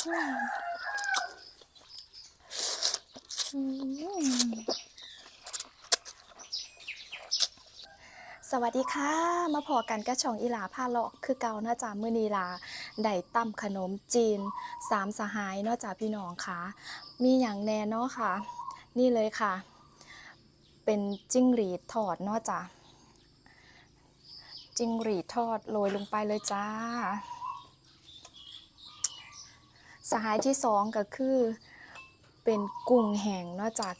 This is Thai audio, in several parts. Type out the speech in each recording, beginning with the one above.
สวัสดีค่ะ มาพอกันกระชองอีหลาผ้าเลาะคือเกาเนาจ้ามือนีลาได้ตั้มขนมจีนสามสหายนาะจ้าพี่น้องค่ะ มีอย่างแน่เนาะค่ะ นี่เลยค่ะ เป็นจิ้งหรีดทอดนาะจ้าจิ้งหรีดทอดโรยลงไปเลยจ้า สหายที่สองก็คือ เป็นกุ้งแห้งเนาะจ้า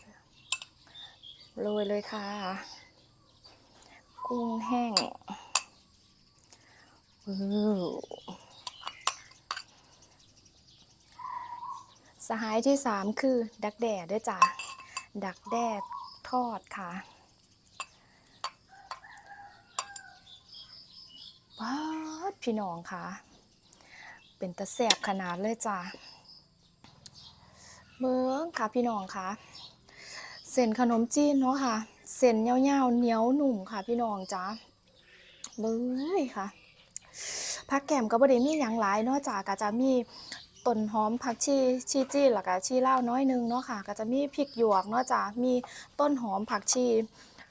โรยเลยค่ะ กุ้งแห้งว้าวสหายที่สามคือดักแด่ด้วยจ้ะดักแด้ทอดค่ะว้าพี่น้องค่ะ เป็นตะแสบขนาดเลยจ้ะเบิ้งค่ะพี่น้องค่ะ เส้นขนมจีนเนาะค่ะ เส้นยาวๆเหนียวหนุ่มค่ะ พี่น้องจ้าเบ้ยค่ะผักแกมก็บ่ได้มีหยังหลายเนาะจ้าก็จะมีต้นหอมผักชีชีจี้แล้วก็ชีเลาน้อยหนึงเนาะค่ะ ก็จะมีพริกหยวกเนาะจ้ามีต้นหอมผักชี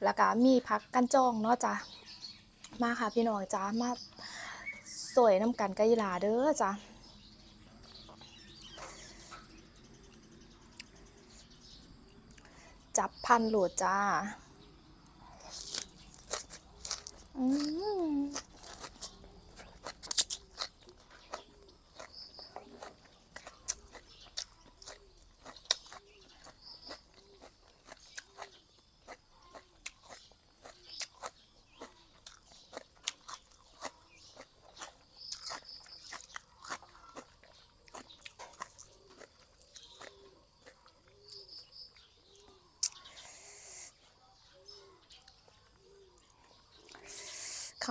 แล้วก็มีผักกันจองเนาะจ้ามาค่ะพี่น้องจ้ามา สวยน้ำกันกะยิลาเด้อจ้ะจับพันโหลดจ้า อืม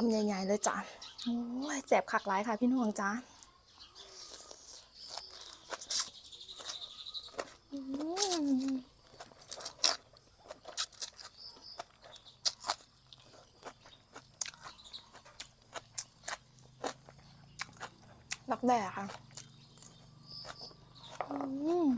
คำใหญ่ๆเลยจ้ะโอ้ยแสบคักหลายค่ะพี่น้องจ้าอืมรักแด่ค่ะ อืม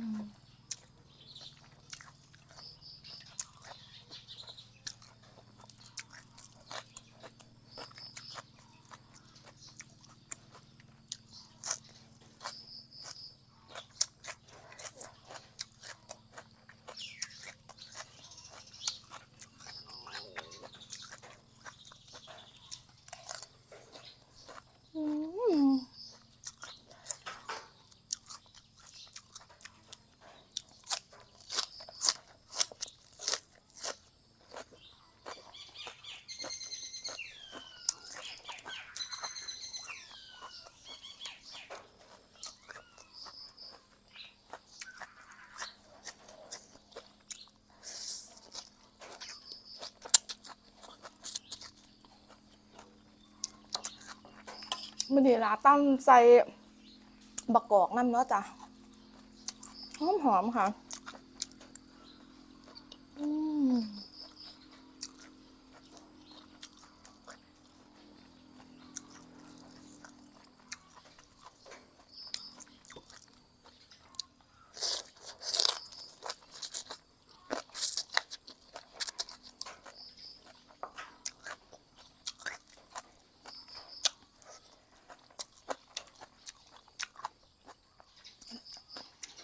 อืม มันดีละตั้มใส่บักกอกน้ำเนาะจ้ะหอมหอมค่ะ อืม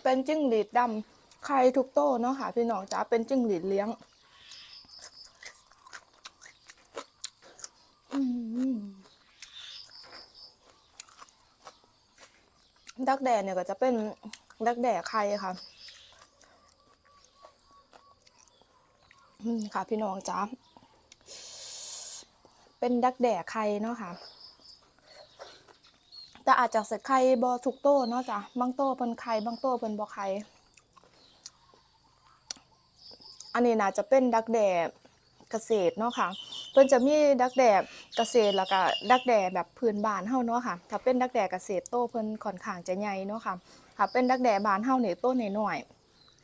เป็นจิ้งหรีดดำไข่ทุกโต้เนาะค่ะ พี่น้องจ้าเป็นจิ้งหรีดเลี้ยงดักแด่เนี่ยก็จะเป็นดักแด่ไข่ค่ะค่ะพี่น้องจ้าเป็นดักแด่ไข่เนาะค่ะ แต่อาจจะใส่ไข่บอทุกโต้เนาะจ้ะบางโต้เป็นไข่บางโต้เป็นบอไข่อันนี้น่าจะเป็นดักแด่เกษตรเนาะค่ะ เพิ่นจะมีดักแด่เกษตรแล้วก็ดักแด่แบบพื้นบ้านเฮาเนาะค่ะ ถ้าเป็นดักแด่เกษตรโตเพิ่นค่อนข้างจะใหญ่เนาะค่ะถ้าเป็นดักแด่บ้านเฮาเนี่ยโตน้อย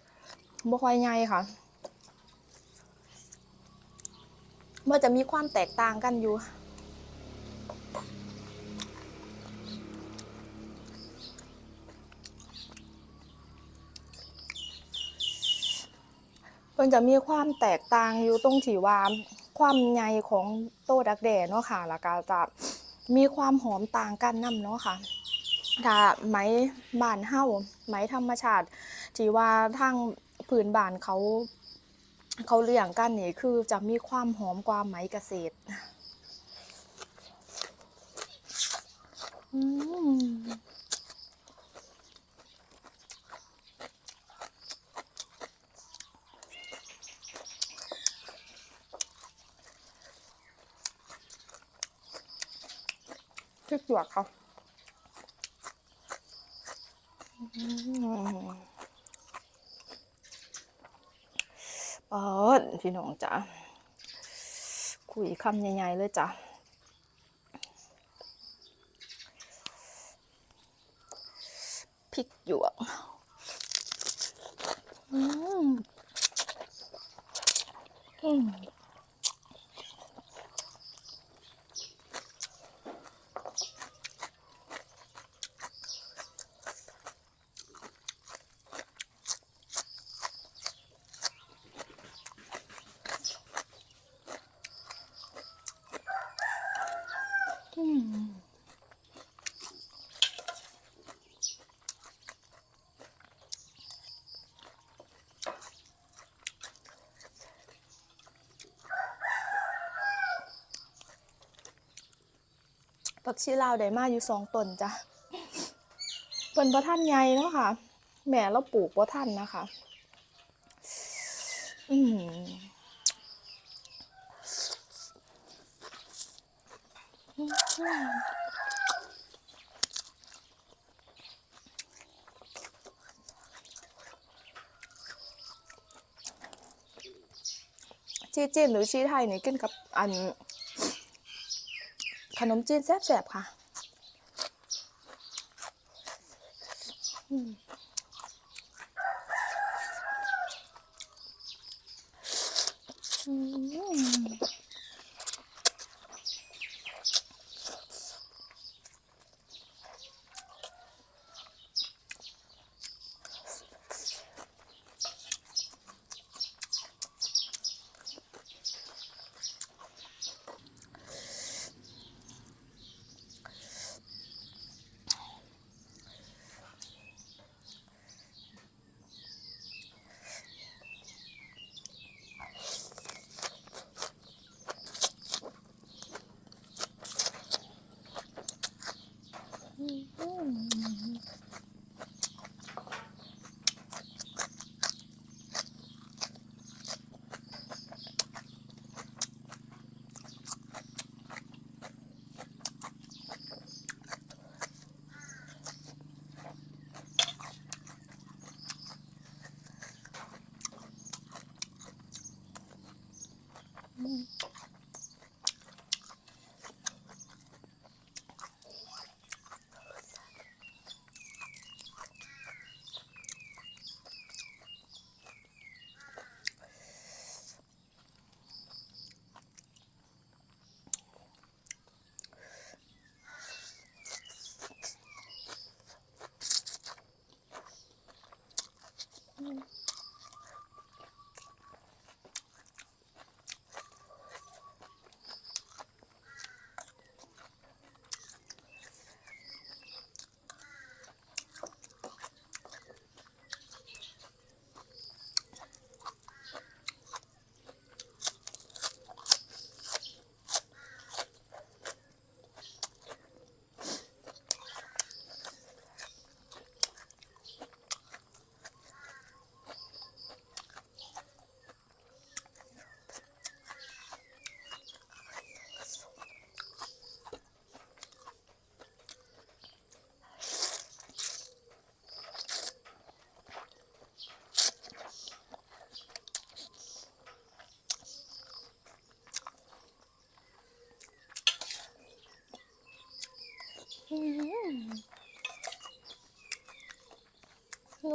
ๆบ่ค่อยใหญ่ค่ะมันจะมีความแตกต่างกันอยู่ มันจะมีความแตกต่างอยู่ตรงที่ว่าความใหญ่ของโตดักแด่เนาะค่ะแล้วก็จะมีความหอมต่างกันนํเนาะค่ะถ้าไหมบ้านเฮาไหมธรรมชาติที่ว่าทางพื้นบานเขา เขาเลี้ยงกันนี่คือจะมีความหอมกว่าไหมเกษตรอืม พริกหยวกเขาเปิดพี่น้องจ้ะคุยคำใหญ่ๆเลยจ้ะพริกหยวกอืมอืมอืม ผักชีลาวได้มาอยู่สองต้นจ้ะเป็นบ่ท่านใหญ่เนาะค่ะ แม่เราปลูกบ่ท่านนะคะ อืมชีจีนหรือชีไทยนี่กินกับอัน ขนมจีนแซ่บๆค่ะ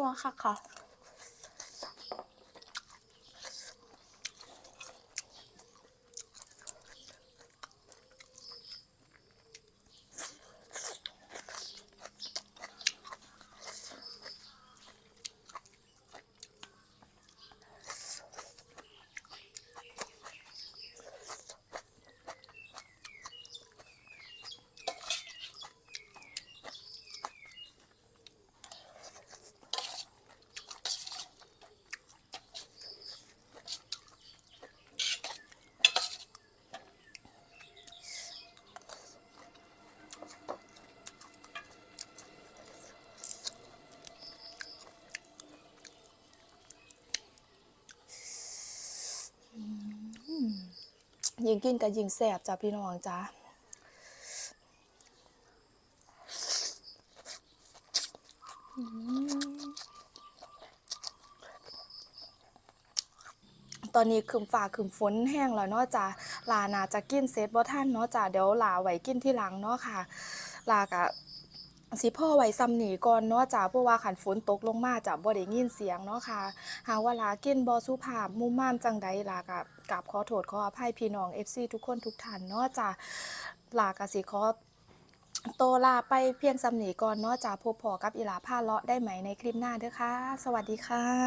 นัวค่ะขอ ยิงกินก็ยิงแซ่บจ้ะพี่น้องจ้าตอนนี้คืมฝ่าคืมฝนแห้งแล้วเนาะจ้ะลานาจะกินเซตบ่ท่านเนาะจ้ะเดี๋ยวลาไว้กินที่หลังเนาะค่ะ ลากะสิพ่อไว้ซ้ำหนีก่อนเนาะจ้ะเพราะว่าขันฝนตกลงมาจ้ะบ่ได้ยินเสียงเนาะค่ะ หาว่าลากินบ่สุภาพมุ่มม่ามจังใดลากะ กราบขอโทษขออภัยพี่น้อง FC ทุกคนทุกท่านเนาะจ้ะลากสิขอโตลาไปเพียงซ้ำหนีก่อนเนาะจ้ะพบพอกับอีลาผ้าเลาะได้ไหมในคลิปหน้าเด้อค่ะ สวัสดีค่ะ